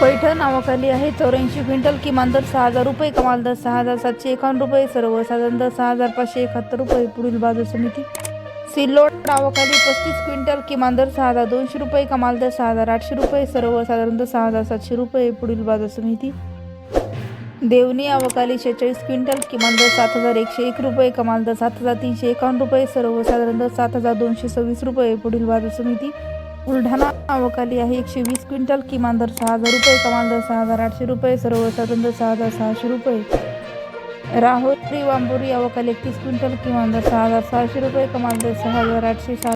पैठण नावाखाली आहे. चौऱ्याऐंशी क्विंटल किमान दर सहा हजार रुपये कमाल दर सहा हजार सातशे एकावन्न रुपये सर्वसाधारण दर सहा हजार पाचशे एकाहत्तर रुपये पुढील बाजार समिती. सिल्लोड नावाखाली पस्तीस क्विंटल किमान दर सहा हजार दोनशे रुपये कमाल दर सहा हजार आठशे रुपये सर्वसाधारण दर सहा हजार सातशे रुपये पुढील बाजार समिती. देवणी अवकाली शेहेचाळीस क्विंटल किमान दर सात हजार एकशे एक रुपये कमाल दर सात हजार तीनशे एकावन्न रुपये सर्वसाधारण दर सात हजार दोनशे सव्वीस रुपये पुढील बाजार समिती. बुलढाणा अवकाली आहे. एकशे वीस क्विंटल किमान दर सहा हजार रुपये कमाल दर सहा हजार आठशे रुपये सर्वसाधारण दर सहा हजार सहाशे रुपये. राहुरी वांबोरी अवकाली एकतीस क्विंटल किमान दर सहा हजार सहाशे रुपये कमाल दर सहा हजार आठशे सहा